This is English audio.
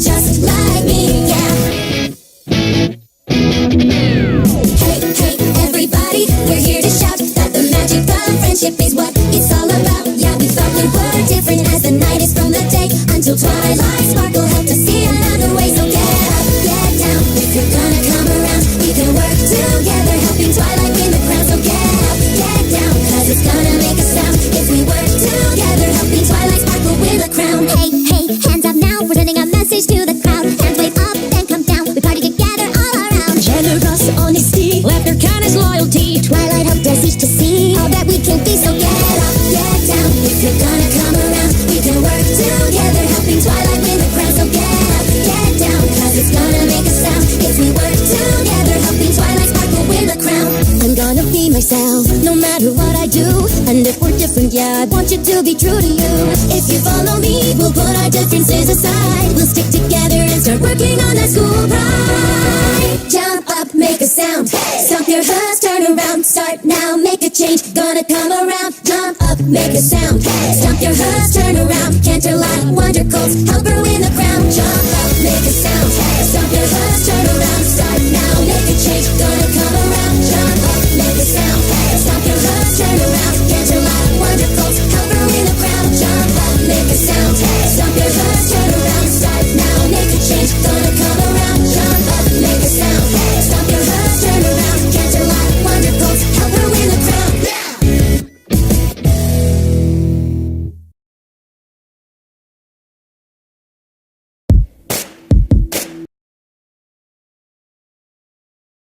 just like me, yeah. Hey, hey, everybody, we're here to shout that the magic of friendship is what it's all about. Yeah, we thought we were different as the night is from the day until twilight myself, no matter what I do. And if we're different, yeah, I want you to be true to you. If you follow me, we'll put our differences aside. We'll stick together and start working on that school pride. Jump up, make a sound. Stomp your hooves, turn around. Start now, make a change. Gonna come around. Jump up, make a sound. Stomp your hooves, turn around. Canterlot, Wonder Colts, help her win the crown.